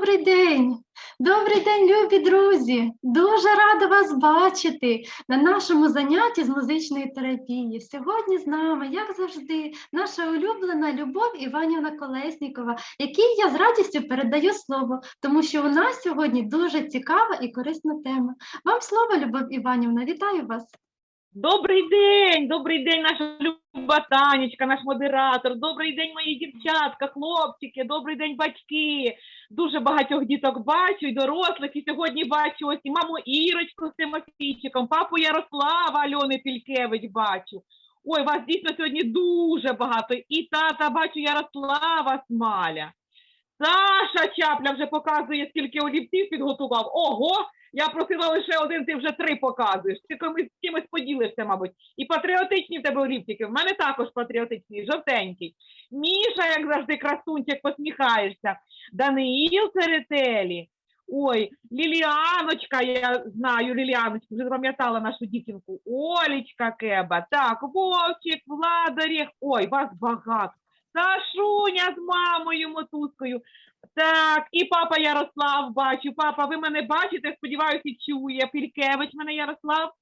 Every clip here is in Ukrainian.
Добрий день! Добрий день, любі друзі! Дуже рада вас бачити на нашому занятті з музичної терапії. Сьогодні з нами, як завжди, наша улюблена Любов Іванівна Колеснікова, якій я з радістю передаю слово, тому що у нас сьогодні дуже цікава і корисна тема. Вам слово, Любов Іванівна, вітаю вас! Добрий день, добрий день, наша люба Танечка, наш модератор. Добрий день, мої дівчатка, хлопчики, добрий день, батьки. Дуже багатьох діток бачу, і дорослих. І сьогодні бачу ось і маму Ірочку з Тимофійчиком, папу Ярослава Альони Пількевич бачу. Ой, вас дійсно сьогодні дуже багато. І тата бачу Ярослава Смаля. Саша Чапля вже показує, скільки олівців підготував. Ого! Я просила лише один, ти вже три показуєш. Ти комусь з кимось поділишся, мабуть. І патріотичні в тебе олівчики. В мене також патріотичний, жовтенький. Міша, як завжди, красунчик, посміхаєшся. Даниїл Церетелі. Ой, Ліліаночка, я знаю, Ліліаночку, вже запам'ятала нашу дівчинку. Олічка Кеба. Так, Вовчик, Владарєх. Ой, вас багато. Сашуня з мамою мотузкою. Так, і папа Ярослав бачу. Папа, ви мене бачите, сподіваюся, чує. Пількевич мене Ярослав,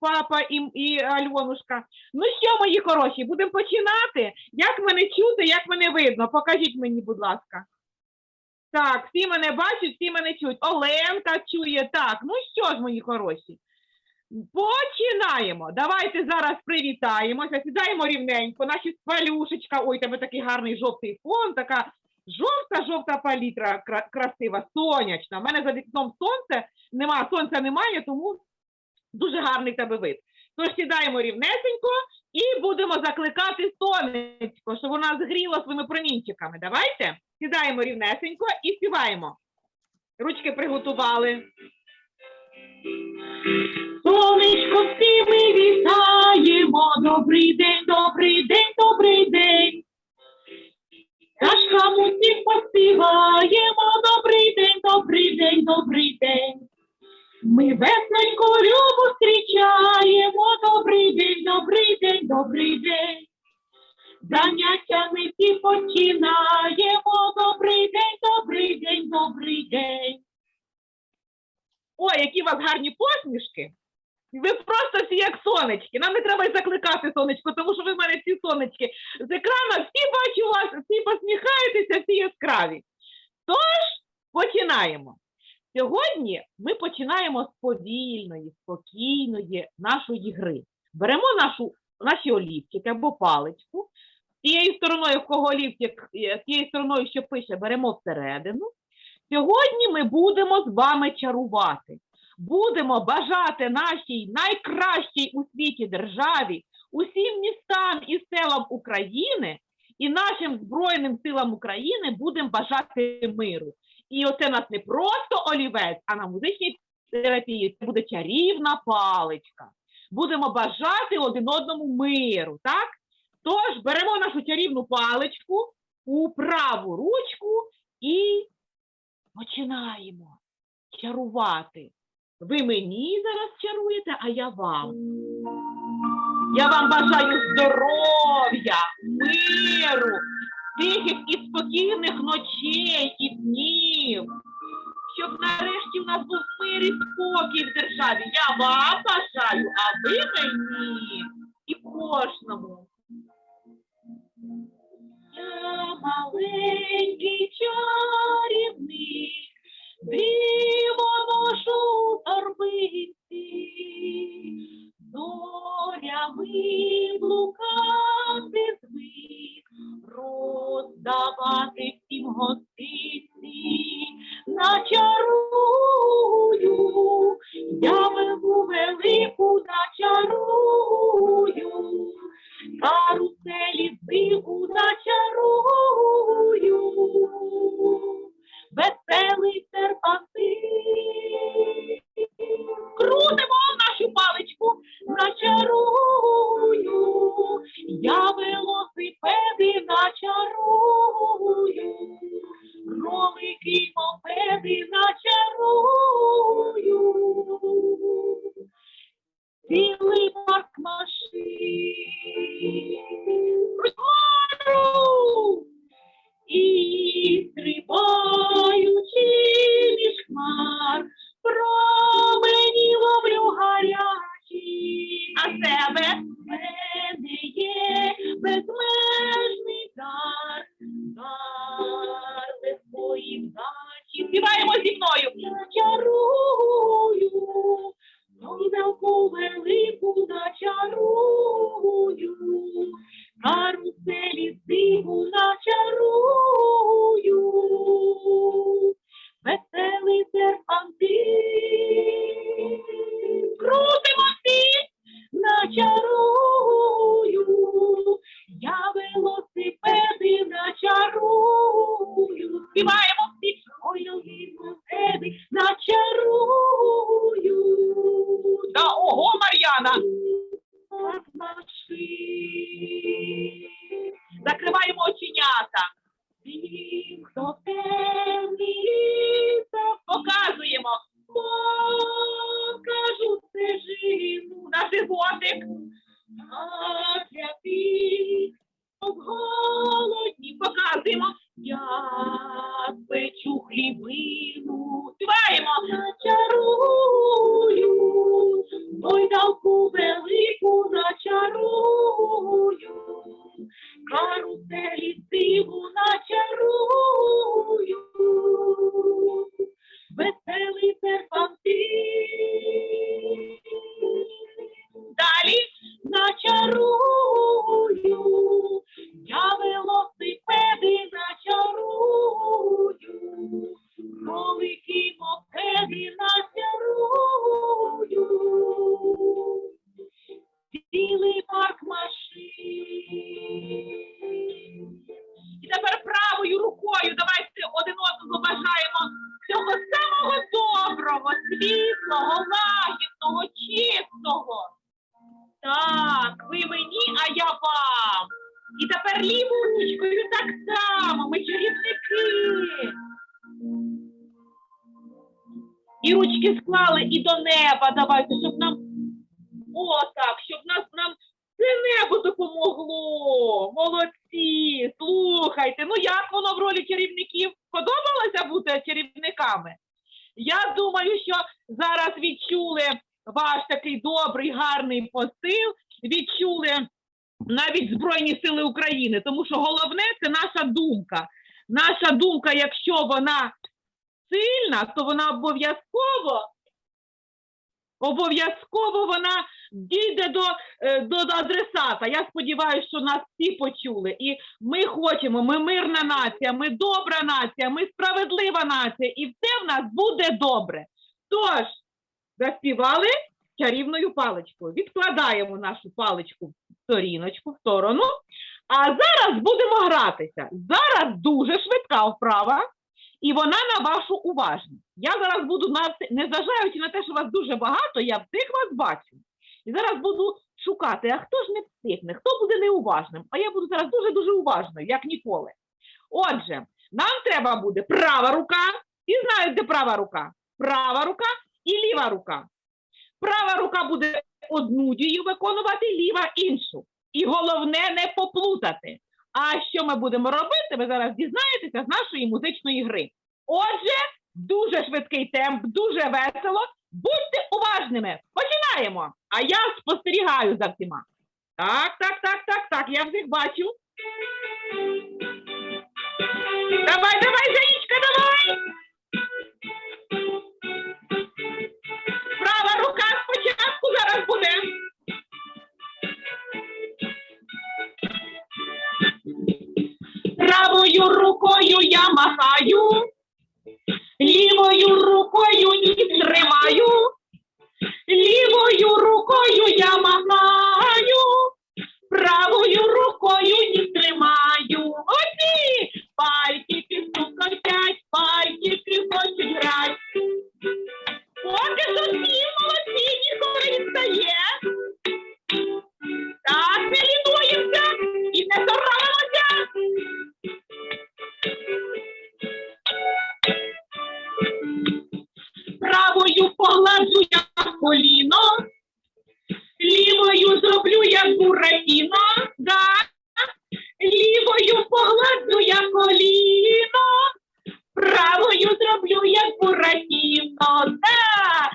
папа і, і Альонушка. Ну що, мої хороші, будемо починати? Як мене чути, як мене видно? Покажіть мені, будь ласка. Так, всі мене бачать, всі мене чують. Оленка чує. Так, ну що ж, мої хороші? Починаємо. Давайте зараз привітаємося, сідаємо рівненько. Наші спалюшечка, ой, тебе такий гарний жовтий фон, така жовта-жовта палітра красива, сонячна. У мене за вікном сонце, нема, сонця немає, тому дуже гарний тебе вид. Тож сідаємо рівнесенько і будемо закликати сонечко, щоб вона згріла своїми промінчиками. Давайте сідаємо рівнесенько і співаємо. Ручки приготували. Сонечко, всі ми вітаємо. Паличку. Тією стороною, в кого олівчик, е, тією стороною, що пише, беремо всередину. Сьогодні ми будемо з вами чарувати. Будемо бажати нашій найкращій у світі державі, усім містам і селам України і нашим Збройним силам України будемо бажати миру. І оце нас не просто олівець, а на музичній терапії це буде чарівна паличка. Будемо бажати один одному миру, так? Тож беремо нашу чарівну паличку у праву ручку і починаємо чарувати. Ви мені зараз чаруєте, а я вам. Я вам бажаю здоров'я, миру, тихих і спокійних ночей і днів. Щоб нарешті в нас був мир і спокій в державі. Я вам бажаю, а ви мені ролики й мопеди начарую, цілий парк машин. І стрибаючи your допомогло. Молодці. Слухайте. Ну як воно в ролі чарівників? Подобалося бути чарівниками? Я думаю, що зараз відчули ваш такий добрий, гарний посил, відчули навіть Збройні Сили України, тому що головне це наша думка. Наша думка, якщо вона сильна, то вона обов'язково обов'язково вона дійде до, е, до, адресата. Я сподіваюся, що нас всі почули. І ми хочемо, ми мирна нація, ми добра нація, ми справедлива нація, і все в нас буде добре. Тож, заспівали чарівною паличкою. Відкладаємо нашу паличку в сторіночку, в сторону. А зараз будемо гратися. Зараз дуже швидка вправа, і вона на вашу уважність. Я зараз буду на все- незважаючи на те, що вас дуже багато, я всіх вас бачу. І зараз буду шукати, а хто ж не встигне, хто буде неуважним. А я буду зараз дуже-дуже уважною, як ніколи. Отже, нам треба буде права рука. І знають, де права рука? Права рука і ліва рука. Права рука буде одну дію виконувати, ліва іншу. І головне не поплутати. А що ми будемо робити, ви зараз дізнаєтеся з нашої музичної гри. Отже, дуже швидкий темп, дуже весело. Будьте уважними. Починаємо. А я спостерігаю за всіма. Так, так, так, так, так. Я всіх бачу. Давай, давай, Заїчка, давай. Права рука спочатку зараз буде. Правою рукою я махаю, are you зроблю я буратіно, да.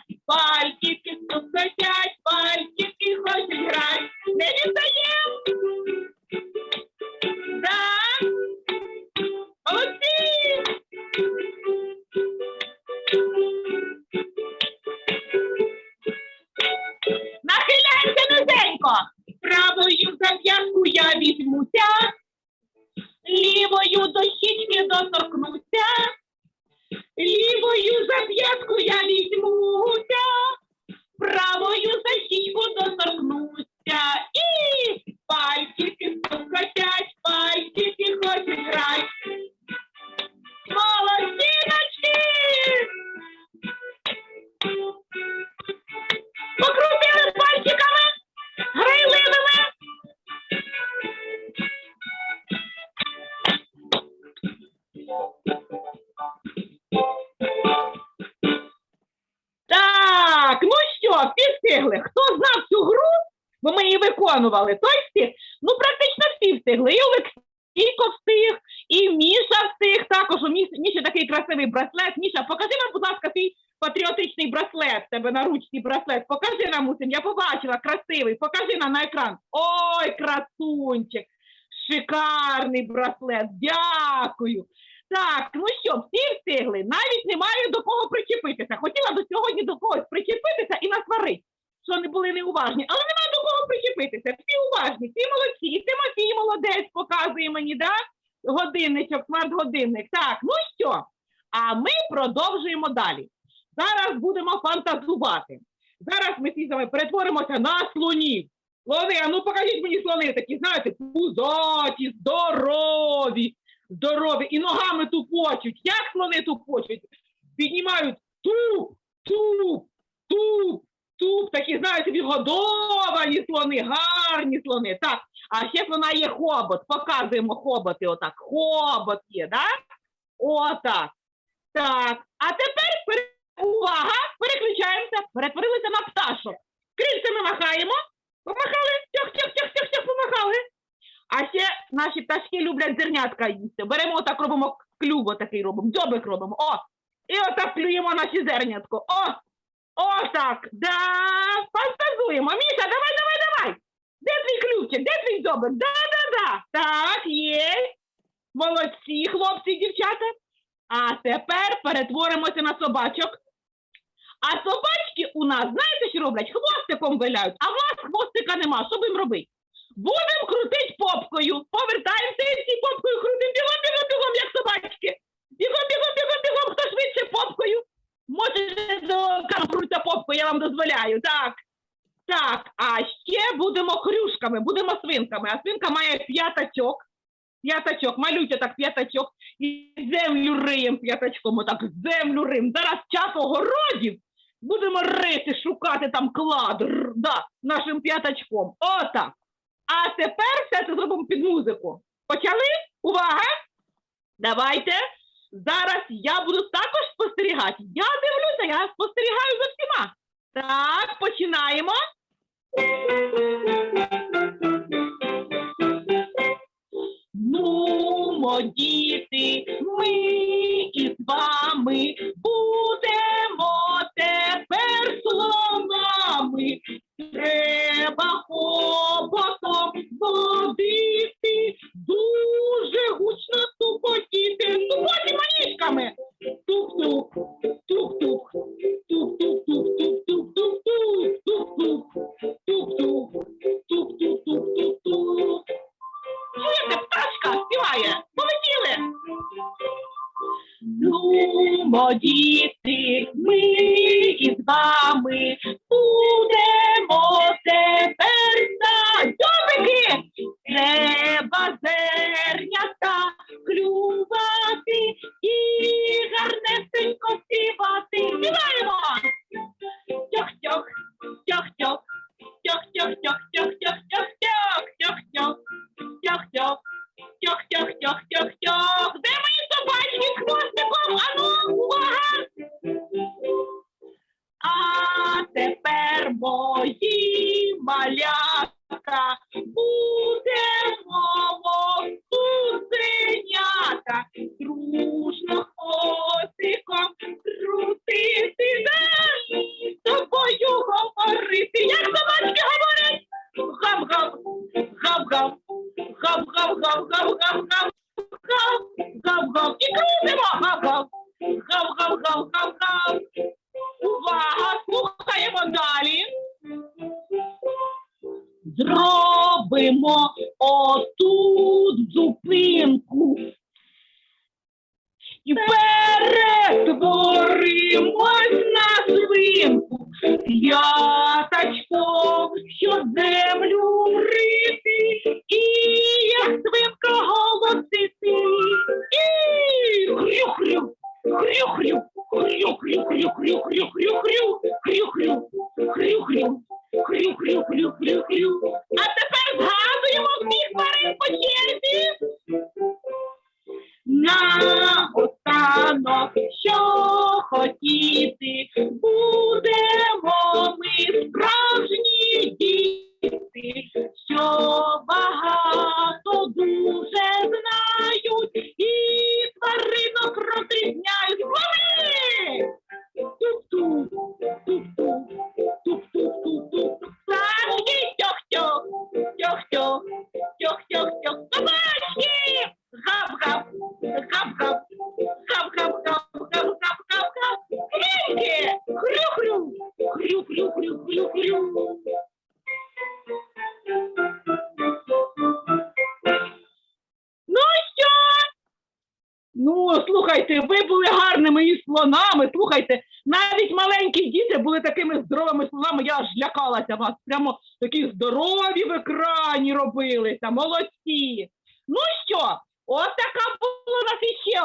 Виконували, той встиг. Ну, практично всі встигли. І Олексійко встиг, і Міша встиг. Також у Міші, такий красивий браслет. Міша, покажи нам, будь ласка, свій патріотичний браслет, тебе на ручці браслет. Покажи нам усім. Я побачила, красивий. Покажи нам на екран. Ой, красунчик! Шикарний браслет. Дякую. Так, ну що, всі встигли. Навіть немає до кого причепитися. Хотіла до сьогодні до когось причепитися і насварити, що не були неуважні. Але немає до кого причепитися. Всі уважні, всі молодці. І Тимофій молодець показує мені, да? Годинничок, смарт-годинник. Так, ну що? А ми продовжуємо далі. Зараз будемо фантазувати. Зараз ми всі з вами перетворимося на слонів. Слони, а ну покажіть мені слони такі, знаєте, пузаті, здорові, здорові, і ногами тупочуть. Як слони тупочуть? Піднімають ту туп, туп, туп, такі, знаєте, відгодовані слони, гарні слони. Так, а ще вона є хобот. Показуємо хоботи. Отак. Хобот є, да? Отак. Так. А тепер увага! Переключаємося. Перетворилися на пташок. Крильцями махаємо. Помахали. Тьох, тьох, тьох, тьох, тьох, помахали. А ще наші пташки люблять зернятка їсти. Беремо так, робимо клюв отакий робимо, дзьобик робимо. О! І отак клюємо наші зернятко. О! Отак. Да! Фантазуємо. Міша, давай, давай, давай. Де твій ключик? Де твій дзьобик? Да, да, да. Так, є. Молодці, хлопці і дівчата. А тепер перетворимося на собачок. А собачки у нас, знаєте, що роблять? Хвостиком виляють, а в нас хвостика нема. Що будемо робити? Будемо крутить попкою. Повертаємося і попкою крутим. Бігом, бігом, бігом, як собачки. Бігом, бігом, бігом, бігом, хто швидше попкою. Можете до крутя попкою, я вам дозволяю. Так. Так, а ще будемо хрюшками, будемо свинками. А свинка має п'ятачок. П'ятачок, малюйте так п'ятачок. І землю риєм п'ятачком, отак землю риєм. Зараз час огородів. Будемо рити, шукати там клад, р, да, нашим п'ятачком. Отак. А тепер все це зробимо під музику. Почали? Увага! Давайте. Зараз я буду також спостерігати. Я дивлюся, я спостерігаю за всіма. Так, починаємо. Ну, діти, ми із вами будемо тепер слонами. Треба хоботом водити, гучно тупотіти. Тупоті маніжками. Тук-тук, тук-тук, тук-тук-тук-тук-тук-тук-тук, тук-тук, тук-тук, тук-тук-тук-тук-тук. Чуєте, пташка співає. Полетіли. Ну, діти, ми із вами крутимо гав-гав, гав-гав, гав-гав-гав. Увага! Слухаємо далі. Зробимо отут зупинку. І перетворимось на свинку. П'ятачком, Oh.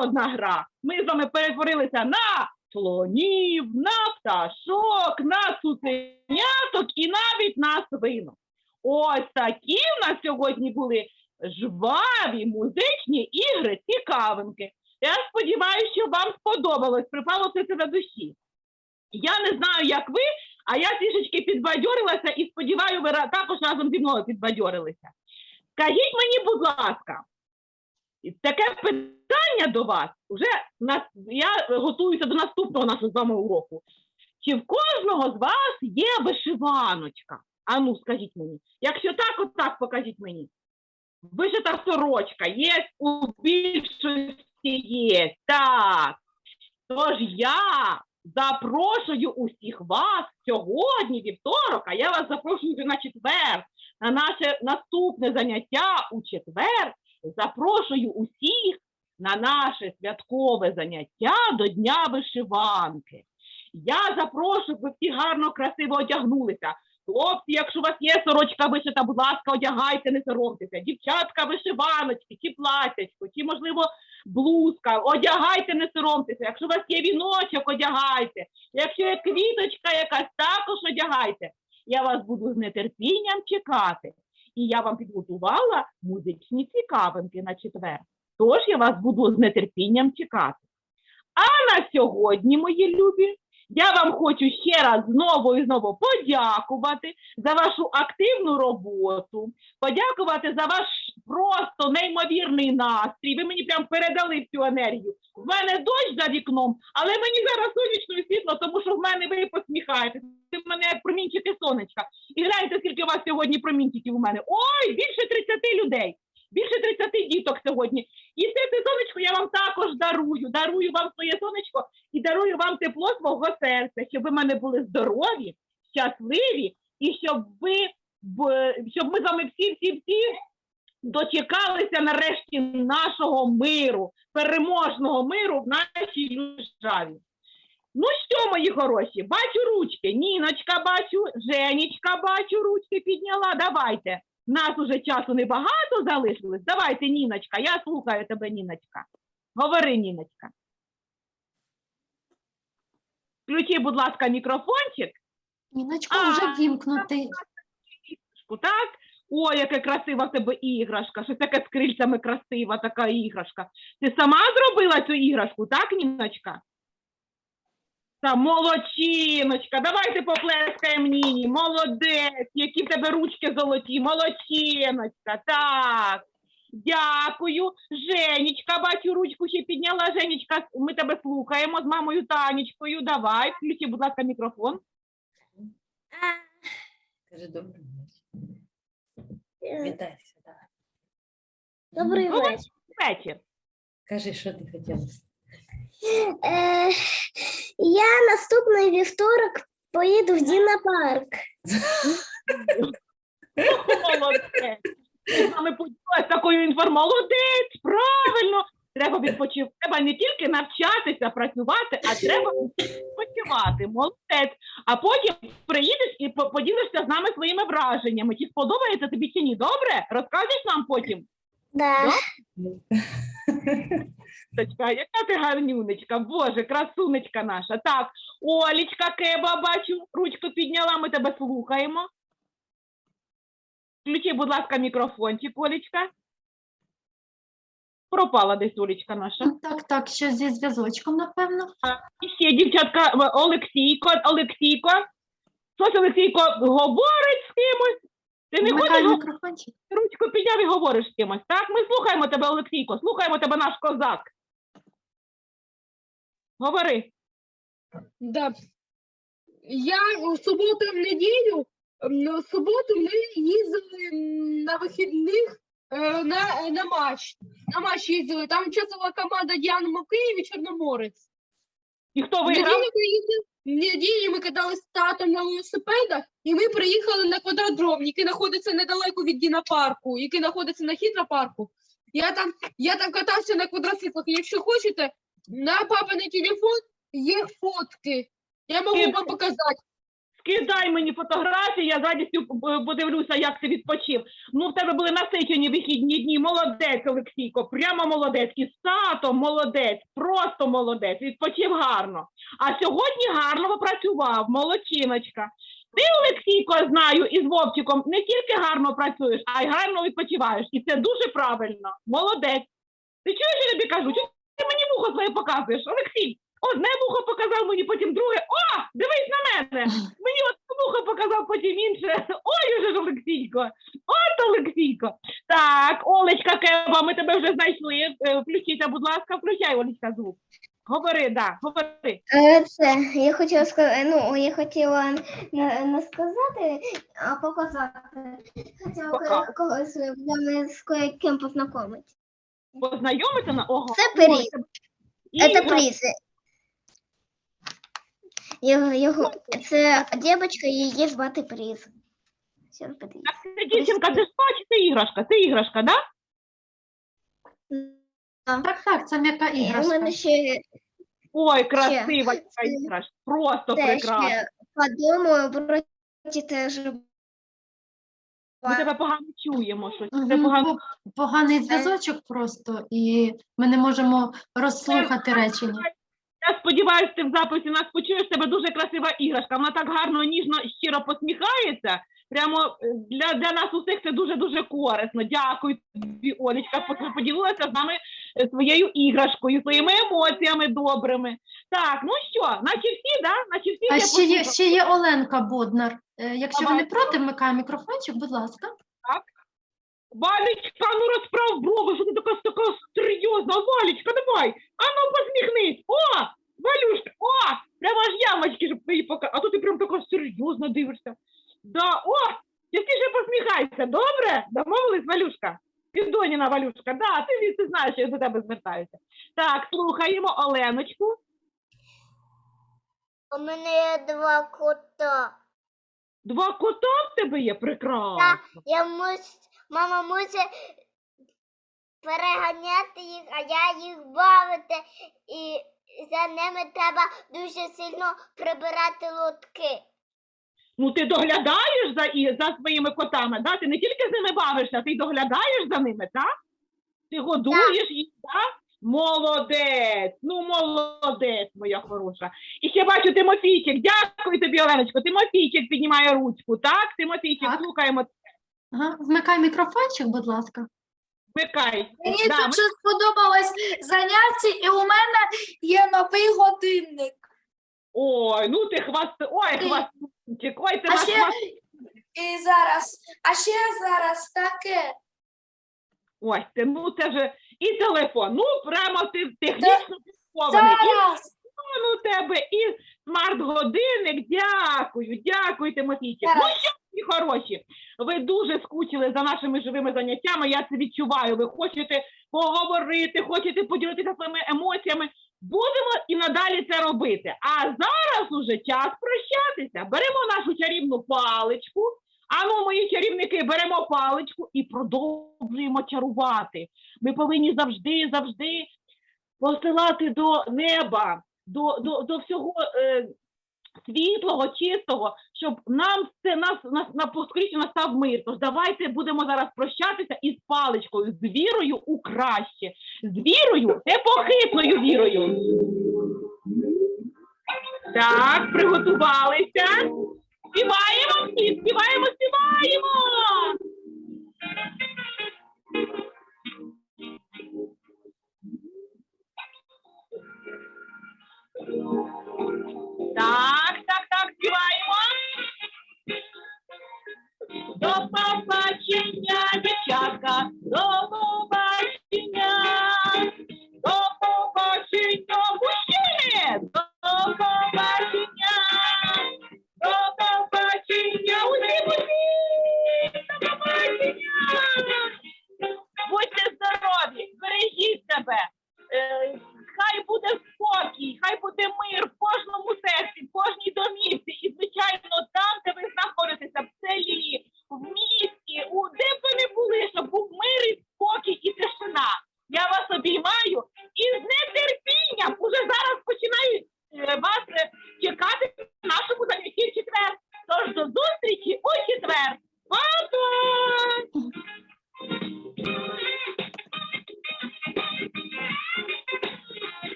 Одна гра. Ми з вами перетворилися на слонів, на пташок, на цуценяток і навіть на свинок. Ось такі в нас сьогодні були жваві музичні ігри, цікавинки. Я сподіваюся, що вам сподобалось, припало це на душі. Я не знаю, як ви, а я трішечки підбадьорилася і сподіваюся, ви також разом зі мною підбадьорилися. Скажіть мені, будь ласка, таке питання до вас. Уже на, я готуюся до наступного нашого з вами уроку. Чи в кожного з вас є вишиваночка? А ну, скажіть мені. Якщо так, от так покажіть мені. Вишита сорочка є у більшості є. Так. Тож я запрошую усіх вас сьогодні, вівторок, а я вас запрошую на четвер, на наше наступне заняття у четвер. Запрошую усіх на наше святкове заняття до Дня вишиванки. Я запрошую, щоб ви всі гарно, красиво одягнулися. Хлопці, якщо у вас є сорочка вишита, будь ласка, одягайте, не соромтеся. Дівчатка, вишиваночки, чи платячко, чи, можливо, блузка, одягайте, не соромтеся. Якщо у вас є віночок, одягайте. Якщо є квіточка якась, також одягайте. Я вас буду з нетерпінням чекати. І я вам підготувала музичні цікавинки на четвер. Тож я вас буду з нетерпінням чекати. А на сьогодні, мої любі, я вам хочу ще раз знову і знову подякувати за вашу активну роботу, подякувати за ваш просто неймовірний настрій. Ви мені прям передали цю енергію. В мене дощ за вікном, але мені зараз сонячно і світло, тому що в мене ви посміхаєтесь. Мене промінчики сонечка. І гляньте, скільки у вас сьогодні промінчиків у мене. Ой, більше 30 людей. Більше 30 діток сьогодні. І все це сонечко я вам також дарую. Дарую вам своє сонечко і дарую вам тепло свого серця, щоб ви мене були здорові, щасливі, і щоб ви щоб ми з вами всі, всі, всі дочекалися нарешті нашого миру, переможного миру в нашій державі. Ну що, мої хороші, бачу ручки. Ніночка бачу, Женечка бачу, ручки підняла. Давайте. Нас уже часу небагато залишилось. Давайте, Ніночка, я слухаю тебе, Ніночка. Говори, Ніночка. Включи, будь ласка, мікрофончик. Ніночко, А, вже вімкнутий. так? Ой, яка красива в тебе іграшка, щось таке з крильцями красива така іграшка. Ти сама зробила цю іграшку, так, Ніночка? Та молодчиночка, давайте поплескаємо Ніні. Молодець, які в тебе ручки золоті, молодчиночка, так. Дякую. Женечка, бачу, ручку ще підняла. Женечка, ми тебе слухаємо з мамою Танечкою. Давай, включи, будь ласка, мікрофон. Кажи добрий вечір. Вітайся, давай. Добрий вечір. Вечір. Кажи, що ти хотіла. Е, я наступний вівторок поїду в Дінапарк. Молодець. Ти з нами поділилась такою інформацією. Молодець, правильно. Треба відпочивати. Треба не тільки навчатися працювати, а треба відпочивати. Молодець. А потім приїдеш і по- поділишся з нами своїми враженнями. Чи сподобається тобі чи ні? Добре? Розкажеш нам потім? Да. Точка, яка ти гарнюнечка, боже, красунечка наша. Так, Олічка Кеба, бачу, ручку підняла, ми тебе слухаємо. Включи, будь ласка, мікрофончик, Олічка. Пропала десь Олічка наша. Так, так, що зі зв'язочком, напевно. І ще дівчатка Олексійко, Олексійко. Щось Олексійко говорить з кимось. Ти не хочеш Вмикай гов- мікрофончик. ручку підняв і говориш з кимось, так? Ми слухаємо тебе, Олексійко, слухаємо тебе, наш козак. Говори. Да. Я в суботу в неділю, м, в суботу ми їздили м, на вихідних е, на, на матч. На матч їздили. Там участвувала команда Діанамо Київ і Чорноморець. І хто В виграв? неділю, ми їздили- в неділю ми катались з татом на велосипедах, і ми приїхали на квадродром, який знаходиться недалеко від Дінапарку, який знаходиться на хідропарку. Я там, я там катався на квадроциклах. Якщо хочете, на папиний телефон є фотки. Я можу вам показати. Скидай мені фотографії, я з радістю е, подивлюся, як ти відпочив. Ну, в тебе були насичені вихідні дні. Молодець, Олексійко, прямо молодець. І з татом молодець, просто молодець. Відпочив гарно. А сьогодні гарно попрацював, молодчиночка. Ти, Олексійко, знаю, із Вовчиком не тільки гарно працюєш, а й гарно відпочиваєш. І це дуже правильно. Молодець. Ти чуєш, я тобі кажу? Вухо своє показуєш? Олексій, одне вухо показав мені, потім друге. О, дивись на мене. Мені от вухо показав, потім інше. Ой, уже ж Олексійко. От Олексійко. Так, Олечка Кева, ми тебе вже знайшли. Е, Включіться, будь ласка, включай, Олечка, звук. Говори, да, говори. Е, Це я хотіла сказати, ну я хотіла не, не сказати, а показати. Хотіла когось з ким познайомити. Познайомиться на ого. Це приз. це- Це Ігор, приз. Його, його, це дівчинка, її звати приз. Сюрприз. Так, це дівчинка, ти ж бачиш, це іграшка, це іграшка, да? Так, так, це м'яка У іграшка. мене ще Ой, красива Ще. ця іграшка, просто те, прекрасна. ще по дому вроді теж Ми тебе погано чуємо, щось. Це погано. Поганий зв'язочок просто, і ми не можемо розслухати речення. Я сподіваюся, ти в записі нас почуєш, тебе дуже красива іграшка. Вона так гарно, ніжно, щиро посміхається. Прямо е, для, для нас усіх це дуже-дуже корисно. Дякую тобі, Олечка, по- поділилася з нами е, своєю іграшкою, своїми емоціями добрими. Так, ну що, наче всі, да? Наче всі А ще є, ще є Оленка Боднар. Е, Якщо ви не проти, вмикає мікрофончик, будь ласка. Валечка, ну розправ брови, що ти така, така серйозна. Валечка, давай. А ну посміхнись. О, Валюшка, о, прямо аж ямочки, щоб твої пока. А то ти прям така серйозно дивишся. Да, о, частіше посміхайся, добре? Домовились, Валюшка? Підоніна Валюшка, да, ти звідси знаєш, я до тебе звертаюся. Так, слухаємо Оленочку. У мене є два кота. Два кота в тебе є прекрасно. Я мус... Мама мусить переганяти їх, а я їх бавити, і за ними треба дуже сильно прибирати лотки. Ну, ти доглядаєш за, і, за своїми котами, да? Ти не тільки з ними бавишся, ти й доглядаєш за ними, так? Ти годуєш їх, так? Молодець, ну молодець, моя хороша. І ще бачу Тимофійчик. Дякую тобі, Оленочко. Тимофійчик піднімає ручку, так? Тимофійчик, Так. слухаємо, Ага. Вмикай мікрофончик, будь ласка. вмикай. Мені Да, дуже сподобалось заняття, і у мене є новий годинник. Ой, ну ти хваст... Ой, Ти- хвастунчик, ой, ти А наш ще, хваст... і зараз, а ще зараз таке. Ой, ти, ну це же і телефон, ну прямо ти технічно підкований. І Зараз. телефон у тебе і смарт-годинник. Дякую, дякую, Тимофійчик. Ну Так. Хороші, ви дуже скучили за нашими живими заняттями. Я це відчуваю. Ви хочете поговорити, хочете поділитися своїми емоціями. Будемо і надалі це робити. А зараз уже час прощатися. Беремо нашу чарівну паличку. Ану, мої чарівники, беремо паличку і продовжуємо чарувати. Ми повинні завжди, завжди посилати до неба, до, до, до всього е, світлого, чистого, щоб нам це нас, на поскоріше настав мир. Тож давайте будемо зараз прощатися із паличкою, з вірою у краще, з вірою, непохитною вірою. Так, приготувалися. Співаємо всі, співаємо, співаємо. Так, побачення, дівчатка,